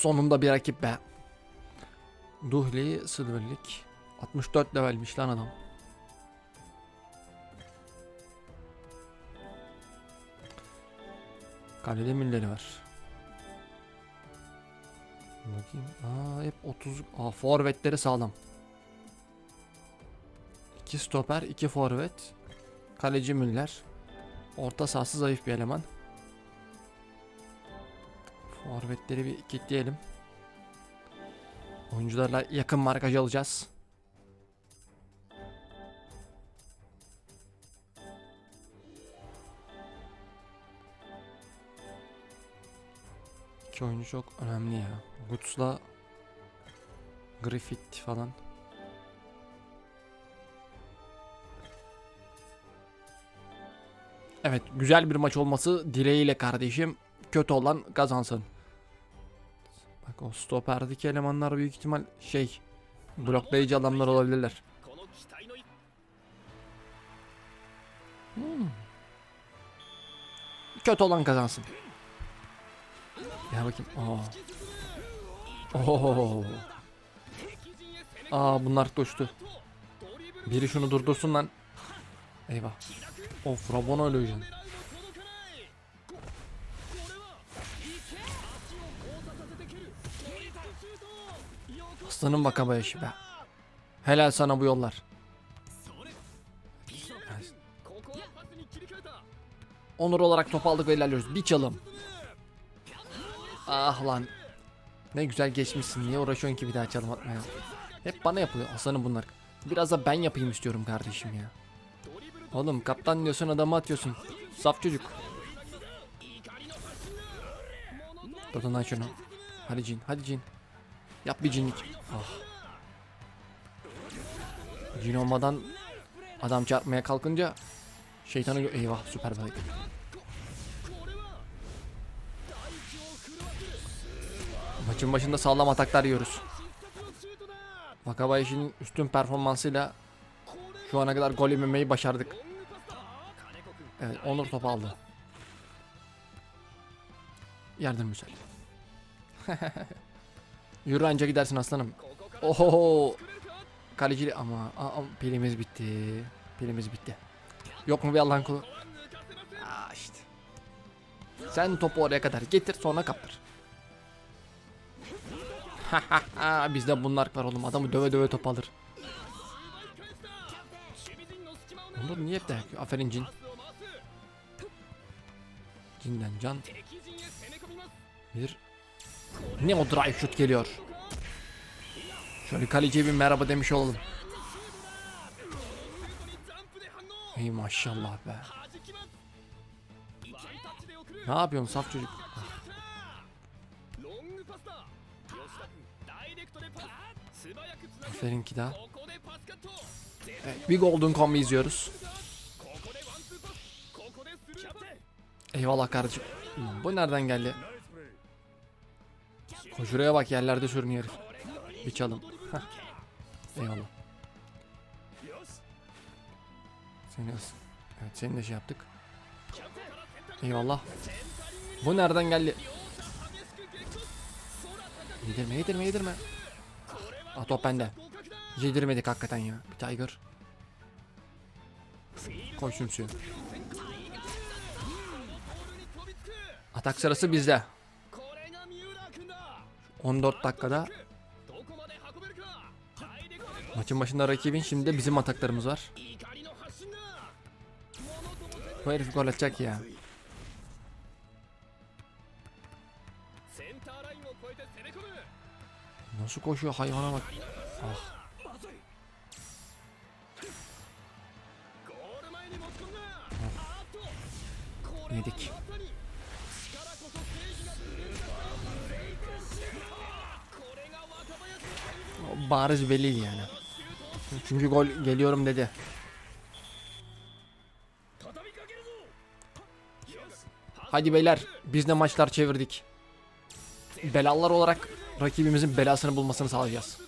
Sonunda bir rakip be. Duhli Silverlik. 64 levelmiş lan adam. Kalede milleri var. Bakayım. Aa hep 30. Aa forvetleri sağlam. 2 stoper, 2 forvet. Kaleci Müller. Orta sahası zayıf bir eleman. Forvetleri bir kilitleyelim. Oyuncularla yakın markaj alacağız. İki oyuncu çok önemli ya. Guts'la Griffith falan. Evet güzel bir maç olması dileğiyle kardeşim. Kötü olan kazansın. Bak o stoperdeki elemanlar büyük ihtimal şey bloklayıcı adamlar olabilirler. Hmm. Kötü olan kazansın. Ya bakayım. Aa. Oo. Aa bunlar koştu. Biri şunu durdursun lan. Eyvah. Of Rabona Illusion. Aslanım Wakabayashi be. Helal sana bu yollar. Onur olarak top aldık ve ilerliyoruz. Bir çalım. Ah lan. Ne güzel geçmişsin. Niye uğraşıyorsun ki bir daha çalım atmaya? Hep bana yapılıyor aslanım bunlar. Biraz da ben yapayım istiyorum kardeşim ya. Oğlum kaptan diyorsun adamı atıyorsun. Saf çocuk. Dur lan şunu. Hadi Cin, hadi Cin. Yap bir cinlik. Ah. Cin olmadan adam çarpmaya kalkınca şeytanı eyvah süper balık. Maçın başında sağlam ataklar yiyoruz. Wakabayashi'nin üstün performansıyla şu ana kadar gol yememeyi başardık. Evet, Onur topu aldı. Yardım güzel. Yürü anca gidersin aslanım. Oho. Kaleci ama aa, pilimiz bitti. Pilimiz bitti. Yok mu bir Allah'ın kulu? Aa işte. Sen topu oraya kadar getir sonra kaptır. Bizde bunlar var oğlum. Adamı döve döve top alır. Onur niye hep Aferin cin. Cinden can. Bir ne o drive shoot geliyor. Şöyle kaleciye bir merhaba demiş olalım. Ey maşallah be. Ne yapıyorsun saf çocuk? Aferin ki daha. Evet, bir golden kombi izliyoruz. Eyvallah kardeşim. Bu nereden geldi? Koşuraya bak yerlerde sürünüyor herif. Bir çalım. Heh. Eyvallah. Seni Evet seni de şey yaptık. Eyvallah. Bu nereden geldi? Yedirme yedirme yedirme. Ah top bende. Yedirmedik hakikaten ya. Bir Tiger. Koy şumsuyu. Atak sırası bizde. 14 dakikada Maçın başında rakibin şimdi de bizim ataklarımız var. Bu herif gol atacak ya. Nasıl koşuyor hayvana bak. Ah. ah. Yedik. bariz belliydi yani. Çünkü gol geliyorum dedi. Hadi beyler biz de maçlar çevirdik. Belalar olarak rakibimizin belasını bulmasını sağlayacağız.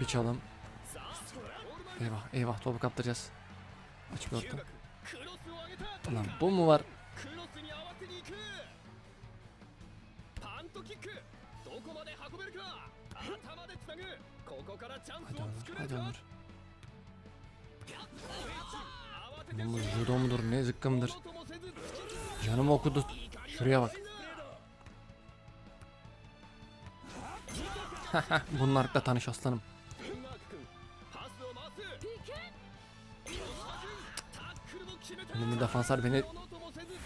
Bir çalım. Eyvah eyvah topu kaptıracağız. Açmıyor orta. Ulan bu mu var? Hadi Ömür. Bunun judo mudur ne zıkkı mıdır? Canım okudu. Şuraya bak. Bunlarla tanış aslanım. Önümü defanslar beni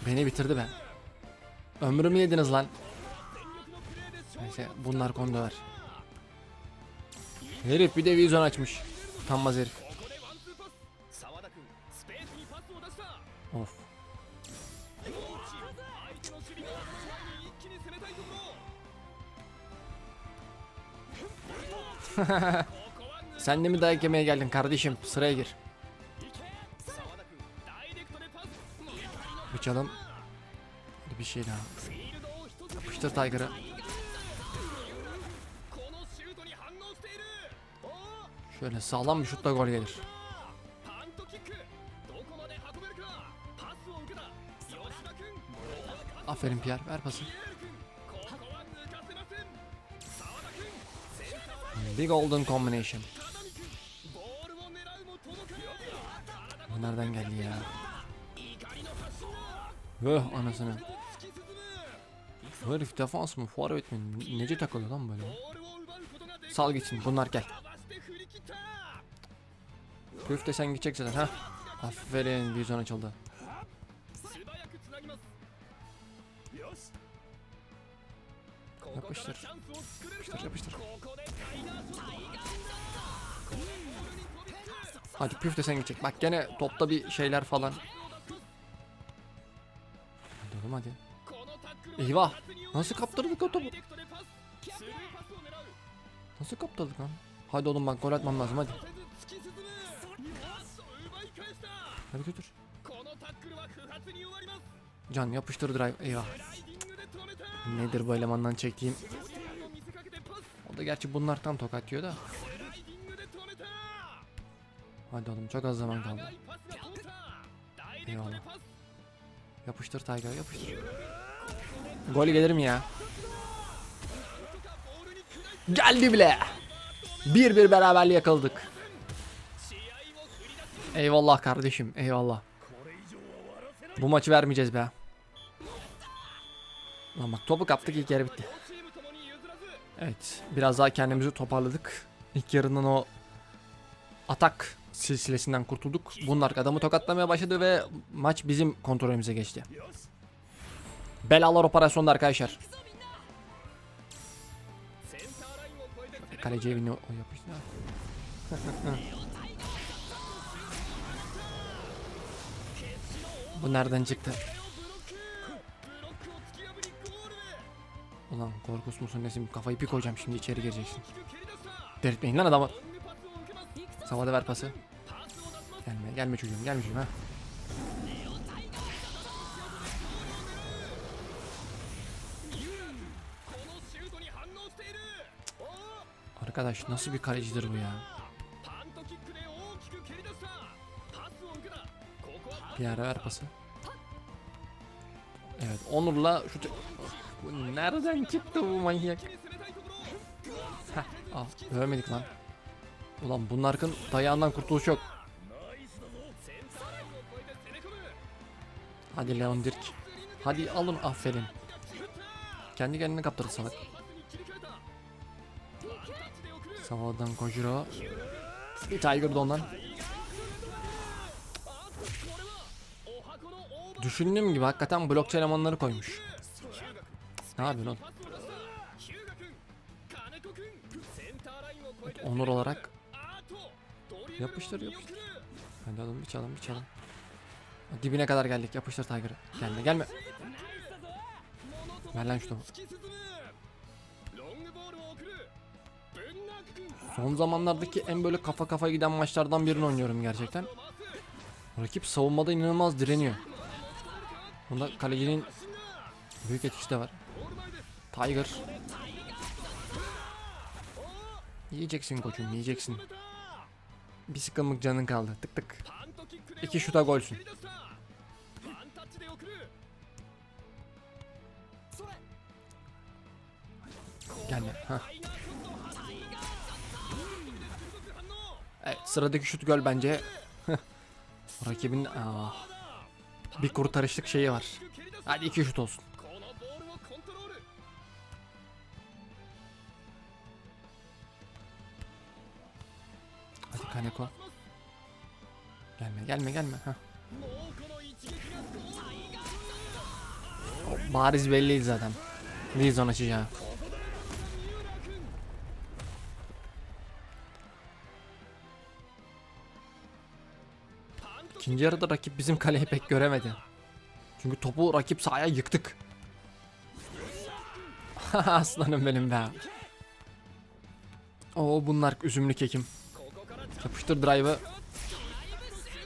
beni bitirdi be. Ömrümü yediniz lan. Neyse bunlar konu döver. Herif bir de vizyon açmış. Utanmaz herif. Of. Sen de mi dayak yemeye geldin kardeşim? Sıraya gir. Bıçalım. Bir şey daha. Yapıştır Tiger'ı. Şöyle sağlam bir şutla gol gelir. Aferin Pierre ver pası. Big Golden Combination. Bu nereden geldi ya? Vöh anasını. Herif defans mı? Forvet mi? Nece takılıyor lan böyle? Sal geçin bunlar gel. Küf de sen gidecek zaten ha. Aferin bir zona çaldı. Yapıştır. Yapıştır yapıştır. Hadi püf de sen gidecek. Bak gene topta bir şeyler falan. Hadi oğlum hadi. Eyvah. Nasıl kaptırdık o topu? Nasıl kaptırdık lan? Hadi oğlum bak gol atmam lazım hadi. Hadi götür. Can yapıştır drive. Eyvah. Nedir bu elemandan çektiğim? O da gerçi bunlar tam tokat yiyor da. Hadi oğlum çok az zaman kaldı. Eyvallah. Yapıştır Tiger yapıştır. Gol gelir mi ya? Geldi bile. Bir bir beraberliğe yakaladık. Eyvallah kardeşim eyvallah. Bu maçı vermeyeceğiz be. Lan bak topu kaptık ilk yarı bitti. Evet biraz daha kendimizi toparladık. İlk yarından o atak silsilesinden kurtulduk. Bunlar adamı tokatlamaya başladı ve maç bizim kontrolümüze geçti. Belalar operasyonda arkadaşlar. Kaleci evini yapıştı. Bu nereden çıktı? Ulan korkus musun nesin? Kafayı bir koyacağım şimdi içeri gireceksin. Delirtmeyin lan adamı. Savada ver pası. Gelme, gelme çocuğum, gelme çocuğum ha. Arkadaş nasıl bir kalecidir bu ya? Bir ver pası. Evet Onur'la şu bu nereden çıktı bu manyak? Heh, al dövemedik lan. Ulan Bunlark'ın dayağından kurtuluş yok. Hadi Leon Dirk. Hadi alın aferin. Kendi kendine kaptırdı salak. Savaldan Kojiro. Bir Tiger ondan. Düşündüğüm gibi hakikaten blokçu elemanları koymuş. Ne yapıyorsun oğlum? Onur olarak yapıştır yapıştır. Hadi oğlum bir çalın bir çalın. Dibine kadar geldik yapıştır Tiger'ı. Gelme gelme. Ver lan şunu. Son zamanlardaki en böyle kafa kafa giden maçlardan birini oynuyorum gerçekten. Rakip savunmada inanılmaz direniyor. Bunda kalecinin büyük etkisi de var. Tiger. Yiyeceksin koçum yiyeceksin. Bir sıkımlık canın kaldı. Tık tık. İki şuta golsün. Gelme. Ha. Evet, sıradaki şut gol bence. Rakibin ah, bir kurtarışlık şeyi var. Hadi iki şut olsun. Hadi Kaneko. Gelme gelme gelme. Heh. Bariz belli zaten. Rizon açacağı. İkinci yarıda rakip bizim kaleyi pek göremedi. Çünkü topu rakip sahaya yıktık. Aslanım benim be. Oo bunlar üzümlü kekim. Yapıştır drive'ı.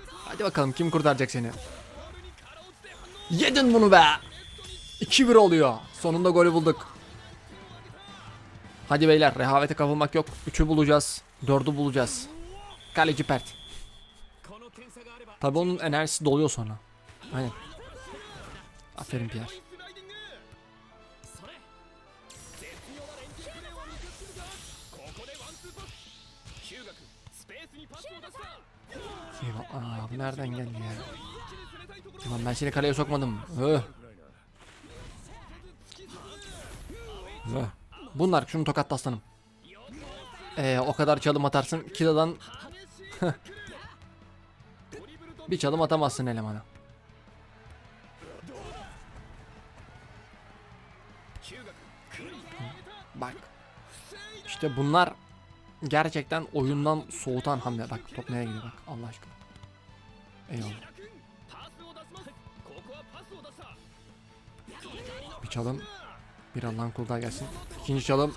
Hadi bakalım kim kurtaracak seni. Yedin bunu be. 2-1 oluyor. Sonunda golü bulduk. Hadi beyler rehavete kapılmak yok. 3'ü bulacağız. 4'ü bulacağız. Kaleci Pert. Tabi onun enerjisi doluyor sonra. Aynen. Aferin Pierre. Aa, bu nereden geldi ya? Tamam ben seni kaleye sokmadım. Öh. Öh. Bunlar şunu tokat aslanım. Ee, o kadar çalım atarsın. Kilodan Bir çalım atamazsın elemana. Bak. İşte bunlar gerçekten oyundan soğutan hamle. Bak top nereye gidiyor bak Allah aşkına. Eyvallah. Bir çalım. Bir Allah'ın kulu daha gelsin. İkinci çalım.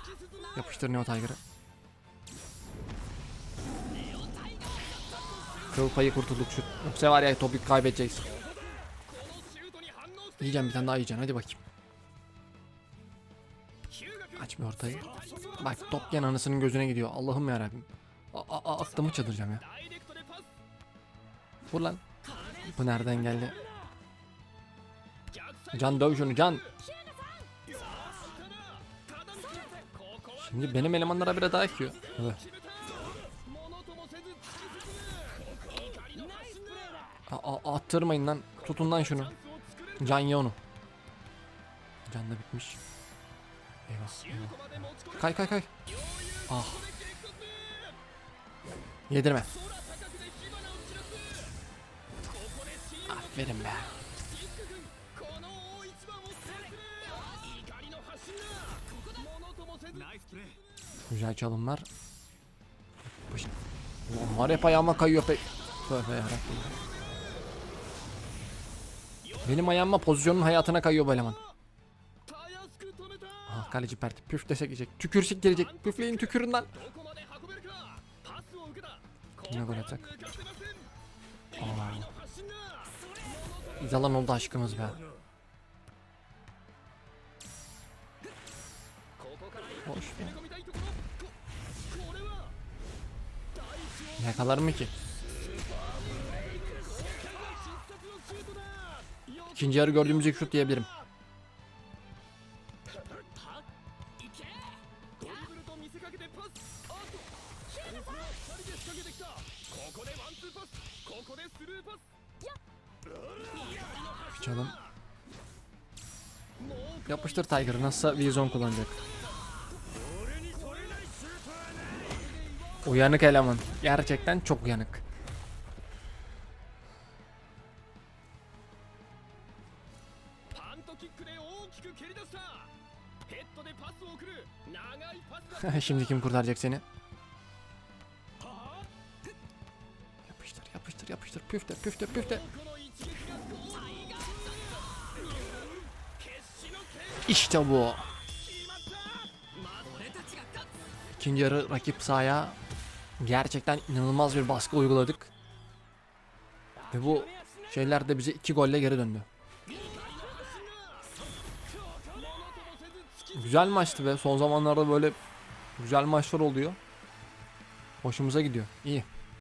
Yapıştır Neo Tiger'ı. Kıl payı kurtulduk şu. Yoksa var ya topu kaybedeceğiz. Yiyeceğim bir tane daha yiyeceğim hadi bakayım. Açmıyor ortayı. Bak top gene anasının gözüne gidiyor. Allah'ım ya Rabbim. Aklımı çadıracağım ya. Vur lan. Bu nereden geldi? Can dövüş onu can. Şimdi benim elemanlara bile daha ekiyor. Evet. attırmayın lan. Tutun lan şunu. Can ye onu. Can da bitmiş. Eyvah, eyvah. Kay kay kay. Ah. Yedirme. Aferin be. Güzel çalımlar. Var hep ayağıma kayıyor pek. Tövbe yarabbim. Benim ayağıma pozisyonun hayatına kayıyor bu eleman. Ah kaleci pert püf dese gelecek. Tükürsük gelecek. Püfleyin tüküründen. Yine gol atacak. Aa. Yalan oldu aşkımız be. Hoş. Ne kadar mı ki? İkinci yarı gördüğümüz ilk şut diyebilirim. Çalım. Yapıştır Tiger. Nasılsa Vizon kullanacak. Uyanık eleman. Gerçekten çok uyanık. Şimdi kim kurtaracak seni? Yapıştır yapıştır yapıştır püfte püfte püfte. İşte bu. İkinci yarı rakip sahaya gerçekten inanılmaz bir baskı uyguladık. Ve bu şeyler de bize iki golle geri döndü. Güzel maçtı ve son zamanlarda böyle güzel maçlar oluyor. Hoşumuza gidiyor. İyi.